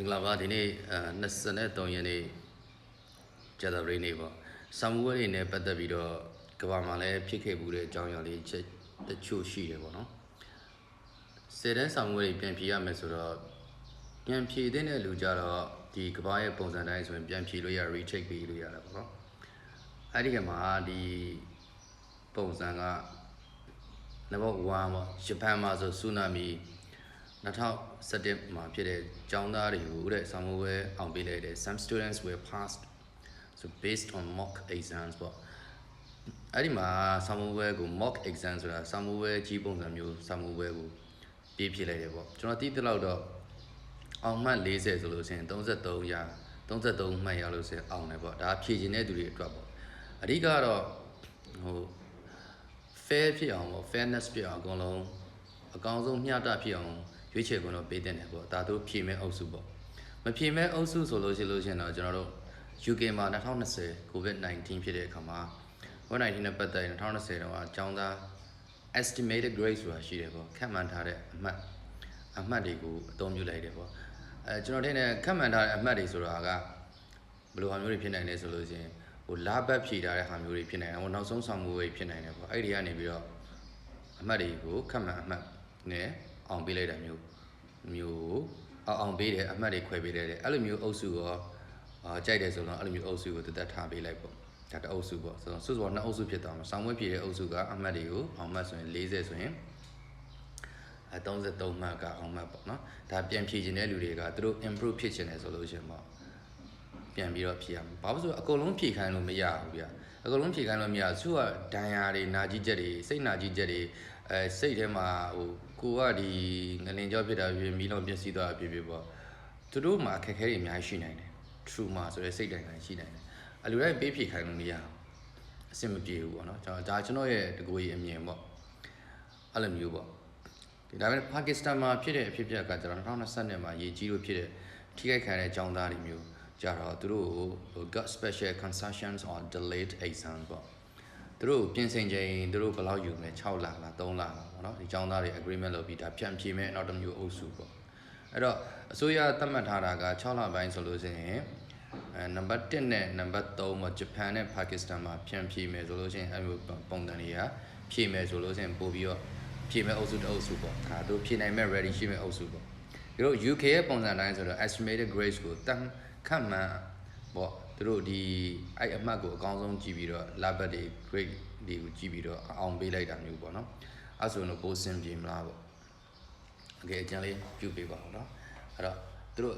င်္ဂလာပါဒီနေ့အဲ23ရက်နေ့ကြာသပတေးနေ့ပေါ့ဆာမူဝဲတွေနဲ့ပတ်သက်ပြီးတော့ကဘာမှာလည်းဖြစ်ခဲ့မှုတဲ့အကြောင်းအရာလေးချက်တချို့ရှိတယ်ပေါ့နော်ဆယ်တန်းဆာမူဝဲတွေပြန်ဖြေရမယ်ဆိုတော့ပြန်ဖြေတဲ့လူကြတော့ဒီကဘာရဲ့ပုံစံတိုင်းဆိုရင်ပြန်ဖြေလို့ရ retake ပေးလို့ရတယ်ပေါ့နော်အဲ့ဒီကမှာဒီပုံစံက number 1ပေါ့ဂျပန်မှာဆိုဆူနာမီ 2017မှာဖြစ်တဲ့ကျောင်းသားတွေကိုတဲ့ဆောင်းမိုးပွဲအောင်ပေးလိုက်တယ် some students were passed so based on mock exams ပေါ့အဲ့ဒီမှာဆောင်းမိုးပွဲကို mock exam ဆိုတာဆောင်းမိုးပွဲကြီးပုံစံမျိုးဆောင်းမိုးပွဲကိုပြေးဖြစ်လိုက်တယ်ပေါ့ကျွန်တော်သိတဲ့လောက်တော့အောင်မှတ်40ဆိုလို့ရှိရင်33ရာ33မှတ်ရလို့ဆိုရင်အောင်တယ်ပေါ့ဒါဖြည့်ခြင်းတဲ့သူတွေအတွက်ပေါ့အဓိကတော့ဟို fair ဖြစ်အောင်ပေါ့ fairness ဖြစ်အောင်အကုန်လုံးအကောင်းဆုံးမျှတဖြစ်အောင် ရွေးချယ်ခွင့်တော့ပေးတဲ့တယ်ပေါ့ဒါတို့ဖြည့်မဲ့အုပ်စုပေါ့မဖြည့်မဲ့အုပ်စုဆိုလို့ရှိလို့ရှိရင်တော့ကျွန်တော်တို့ UK မှာ2020 COVID-19 ဖြစ်တဲ့အခါမှာ COVID-19 နဲ့ပတ်သက်ရင်2020တော့အကြောင်းသား estimated grade ဆိုတာရှိတယ်ပေါ့ခန့်မှန်းထားတဲ့အမှတ်အမှတ်တွေကိုအသုံးပြုလိုက်တယ်ပေါ့အဲကျွန်တော်ထင်တယ်ခန့်မှန်းထားတဲ့အမှတ်တွေဆိုတာကဘယ်လိုဟာမျိုးတွေဖြစ်နိုင်လဲဆိုလို့ရှိရင်ဟိုလာဘတ်ဖြည့်ထားတဲ့ဟာမျိုးတွေဖြစ်နိုင်တယ်ဟိုနောက်ဆုံးဆောင်မှုတွေဖြစ်နိုင်တယ်ပေါ့အဲ့ဒီကနေပြီးတော့အမှတ်တွေကိုခန့်မှန်းအမှတ်နဲ့ အောင်ပေးလိုက်တာမျိုးမျိုးအောင်အောင်ပေးတယ်အမှတ်တွေခွဲပေးတယ်တဲ့အဲ့လိုမျိုးအုပ်စုရောအာကြိုက်တယ်ဆိုတော့အဲ့လိုမျိုးအုပ်စုကိုတသက်ထားပေးလိုက်ပေါ့ဒါတအုပ်စုပေါ့ဆိုတော့စုစုပေါင်းနှစ်အုပ်စုဖြစ်သွားမှာဆောင်းဝဲပြည်တဲ့အုပ်စုကအမှတ်တွေကိုအောင်မှတ်ဆိုရင်40ဆိုရင်အဲ33မှတ်ကအောင်မှတ်ပေါ့နော်ဒါပြန်ဖြည့်ခြင်းတဲ့လူတွေကသူတို့ improve ဖြစ်ခြင်းတယ်ဆိုလို့ရှိရင်ပေါ့ ပြန်ပြီးတော့ဖြည့်ရမှာဘာလို့ဆိုတော့အကုန်လုံးဖြည့်ခိုင်းလို့မရဘူးဗျအကုန်လုံးဖြည့်ခိုင်းလို့မရဘူးသူကဒဏ်ရာတွေနာကြီးချက်တွေစိတ်နာကြီးချက်တွေအဲစိတ်ထဲမှာဟိုကိုကဒီငလင်ကြောဖြစ်တာဖြစ်မီးလုံးပျက်စီးသွားတာဖြစ်ဖြစ်ပေါ့သူတို့မှာအခက်အခဲတွေအများကြီးရှိနိုင်တယ် trauma ဆိုတဲ့စိတ်ဒဏ်ရာရှိနိုင်တယ်အလူတိုင်းပေးဖြည့်ခိုင်းလို့မရဘူးအဆင်မပြေဘူးပေါ့နော်ကျွန်တော်ဒါကျွန်တော်ရဲ့တကူကြီးအမြင်ပေါ့အဲ့လိုမျိုးပေါ့ဒီဒါပေမဲ့ပါကစ္စတန်မှာဖြစ်တဲ့အဖြစ်အပျက်ကကျွန်တော်2020မှာရေကြီးလို့ဖြစ်တဲ့ထိခိုက်ခံတဲ့ចောင်းသားတွေမျိုး ကြတော့သူတို့ကို got special concessions or delayed exams ပေါ့သူတို့ပြင်ဆင်ချိန်သူတို့ဘယ်လောက်ယူမလဲ6လလား3လလားပေါ့နော်ဒီចောင်းသားတွေ agreement လုပ်ပြီးဒါပြန်ဖြေမဲ့နောက်တစ်မျိုးအုပ်စုပေါ့အဲ့တော့အစိုးရသတ်မှတ်ထားတာက6လပိုင်းဆိုလို့ရှိရင်အဲနံပါတ်1နဲ့နံပါတ်3ပေါ့ဂျပန်နဲ့ပါကစ္စတန်မှာပြန်ဖြေမယ်ဆိုလို့ရှိရင်အဲ့လိုပုံစံတွေကဖြေမယ်ဆိုလို့ရှိရင်ပို့ပြီးတော့ဖြေမဲ့အုပ်စုတစ်အုပ်စုပေါ့ဒါတို့ဖြေနိုင်မဲ့ ready ရှိမဲ့အုပ်စုပေါ့ဒီလို UK ရဲ့ပုံစံတိုင်းဆိုတော့ estimated grades ကိုတတ် ခန့်မှန်းပေါ့သူတို့ဒီအဲ့အမှတ်ကိုအကောင်းဆုံးကြည့်ပြီးတော့ level တွေ grade တွေကိုကြည့်ပြီးတော့အောင်ပေးလိုက်တာမျိုးပေါ့နော်အဲ့ဆိုရင်တော့ပိုးစင်ပြေမလားပေါ့ okay အကြံလေးပြုပေးပါဦးနော်အဲ့တော့သူတို့